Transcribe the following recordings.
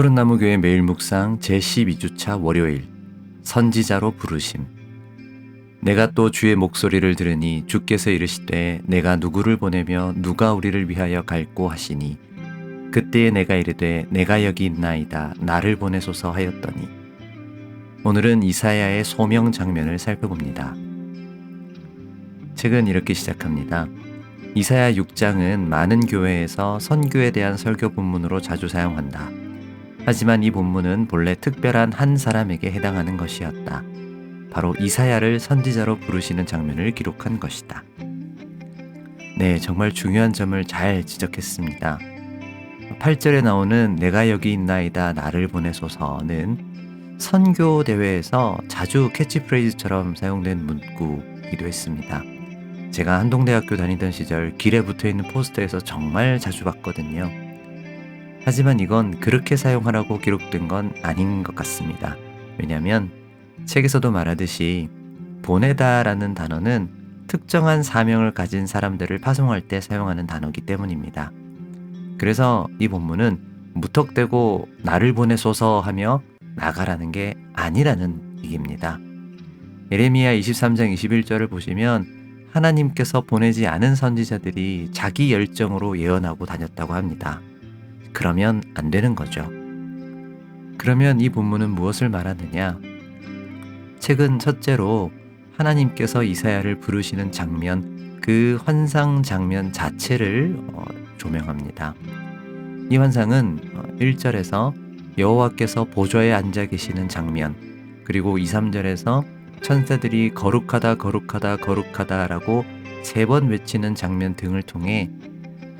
푸른나무 교회 매일 묵상 제12주차 월요일 선지자로 부르심 내가 또 주의 목소리를 들으니 주께서 이르시되 내가 누구를 보내며 누가 우리를 위하여 갈고 하시니 그때에 내가 이르되 내가 여기 있나이다 나를 보내소서 하였더니 오늘은 이사야의 소명 장면을 살펴봅니다. 책은 이렇게 시작합니다. 이사야 6장은 많은 교회에서 선교에 대한 설교 본문으로 자주 사용한다. 하지만 이 본문은 본래 특별한 한 사람에게 해당하는 것이었다. 바로 이사야를 선지자로 부르시는 장면을 기록한 것이다. 네, 정말 중요한 점을 잘 지적했습니다. 8절에 나오는 내가 여기 있나이다 나를 보내소서는 선교 대회에서 자주 캐치프레이즈처럼 사용된 문구이기도 했습니다. 제가 한동대학교 다니던 시절 길에 붙어 있는 포스터에서 정말 자주 봤거든요. 하지만 이건 그렇게 사용하라고 기록된 건 아닌 것 같습니다. 왜냐하면 책에서도 말하듯이 보내다라는 단어는 특정한 사명을 가진 사람들을 파송할 때 사용하는 단어이기 때문입니다. 그래서 이 본문은 무턱대고 나를 보내소서 하며 나가라는 게 아니라는 얘기입니다. 예레미야 23장 21절을 보시면 하나님께서 보내지 않은 선지자들이 자기 열정으로 예언하고 다녔다고 합니다. 그러면 안 되는 거죠. 그러면 이 본문은 무엇을 말하느냐? 책은 첫째로 하나님께서 이사야를 부르시는 장면, 그 환상 장면 자체를 어, 조명합니다. 이 환상은 1절에서 어, 여호와께서 보좌에 앉아 계시는 장면, 그리고 2, 3절에서 천사들이 거룩하다 거룩하다 거룩하다라고 세 번 외치는 장면 등을 통해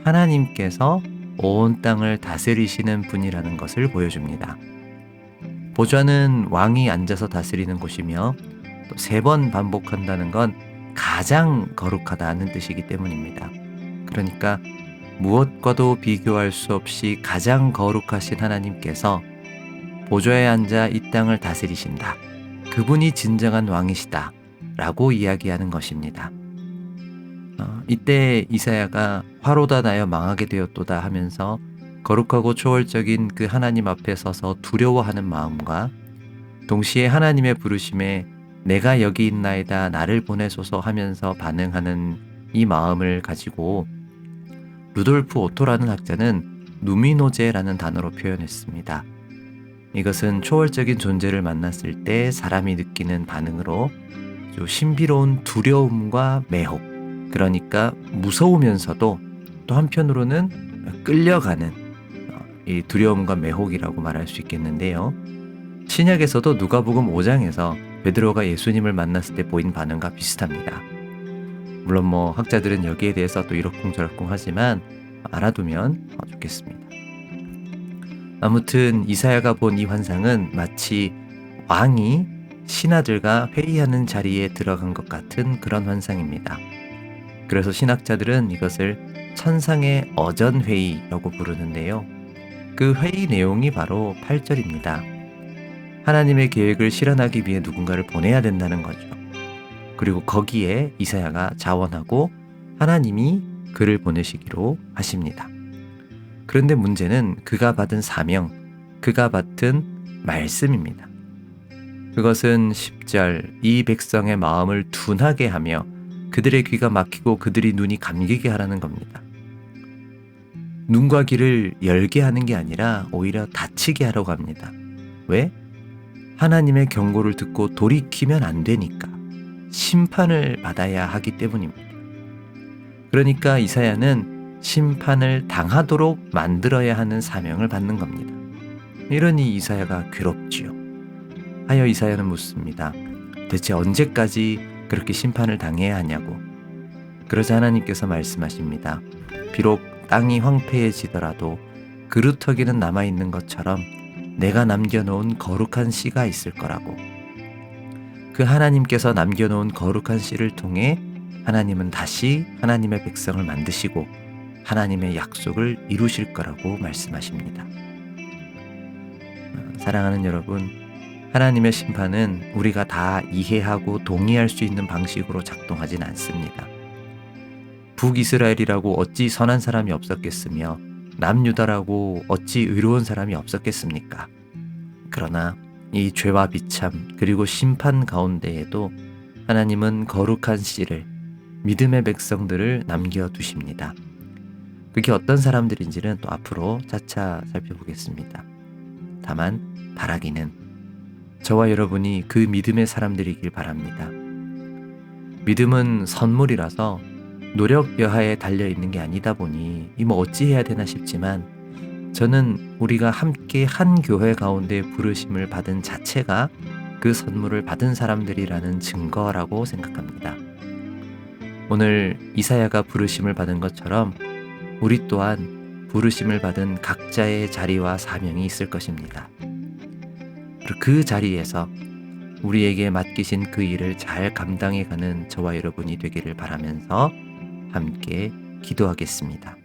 하나님께서 온 땅을 다스리시는 분이라는 것을 보여줍니다. 보좌는 왕이 앉아서 다스리는 곳이며 세번 반복한다는 건 가장 거룩하다는 뜻이기 때문입니다. 그러니까 무엇과도 비교할 수 없이 가장 거룩하신 하나님께서 보좌에 앉아 이 땅을 다스리신다. 그분이 진정한 왕이시다. 라고 이야기하는 것입니다. 어, 이때 이사야가 화로다 나여 망하게 되었도다 하면서 거룩하고 초월적인 그 하나님 앞에 서서 두려워하는 마음과 동시에 하나님의 부르심에 내가 여기 있나이다 나를 보내소서 하면서 반응하는 이 마음을 가지고 루돌프 오토라는 학자는 누미노제라는 단어로 표현했습니다. 이것은 초월적인 존재를 만났을 때 사람이 느끼는 반응으로 신비로운 두려움과 매혹, 그러니까 무서우면서도 또 한편으로는 끌려가는 어, 이 두려움과 매혹이라고 말할 수 있겠는데요. 신약에서도 누가복음 5장에서 베드로가 예수님을 만났을 때 보인 반응과 비슷합니다. 물론 뭐 학자들은 여기에 대해서 또 이러쿵저러쿵 하지만 알아두면 어, 좋겠습니다. 아무튼 이사야가 본 이 환상은 마치 왕이 신하들과 회의하는 자리에 들어간 것 같은 그런 환상입니다. 그래서 신학자들은 이것을 천상의 어전 회의라고 부르는데요. 그 회의 내용이 바로 8절입니다. 하나님의 계획을 실현하기 위해 누군가를 보내야 된다는 거죠. 그리고 거기에 이사야가 자원하고 하나님이 그를 보내시기로 하십니다. 그런데 문제는 그가 받은 사명, 그가 받은 말씀입니다. 그것은 10절 이 백성의 마음을 둔하게 하며 그들의 귀가 막히고 그들이 눈이 감기게 하라는 겁니다. 눈과 귀를 열게 하는 게 아니라 오히려 닫히게 하려고 합니다. 왜? 하나님의 경고를 듣고 돌이키면 안 되니까. 심판을 받아야 하기 때문입니다. 그러니까 이사야는 심판을 당하도록 만들어야 하는 사명을 받는 겁니다. 이러니 이사야가 괴롭지요. 하여 이사야는 묻습니다. 대체 언제까지 그렇게 심판을 당해야 하냐고. 그러자 하나님께서 말씀하십니다. 비록 땅이 황폐해지더라도 그루터기는 남아있는 것처럼 내가 남겨놓은 거룩한 씨가 있을 거라고. 그 하나님께서 남겨놓은 거룩한 씨를 통해 하나님은 다시 하나님의 백성을 만드시고 하나님의 약속을 이루실 거라고 말씀하십니다. 사랑하는 여러분, 하나님의 심판은 우리가 다 이해하고 동의할 수 있는 방식으로 작동하진 않습니다. 북이스라엘이라고 어찌 선한 사람이 없었겠으며 남유다라고 어찌 의로운 사람이 없었겠습니까? 그러나 이 죄와 비참 그리고 심판 가운데에도 하나님은 거룩한 씨를 믿음의 백성들을 남겨두십니다. 그게 어떤 사람들인지는 또 앞으로 차차 살펴보겠습니다. 다만 바라기는 저와 여러분이 그 믿음의 사람들이길 바랍니다. 믿음은 선물이라서 노력 여하에 달려 있는 게 아니다 보니 이뭐 어찌 해야 되나 싶지만 저는 우리가 함께 한 교회 가운데 부르심을 받은 자체가 그 선물을 받은 사람들이라는 증거라고 생각합니다. 오늘 이사야가 부르심을 받은 것처럼 우리 또한 부르심을 받은 각자의 자리와 사명이 있을 것입니다. 그 자리에서 우리에게 맡기신 그 일을 잘 감당해 가는 저와 여러분이 되기를 바라면서 함께 기도하겠습니다.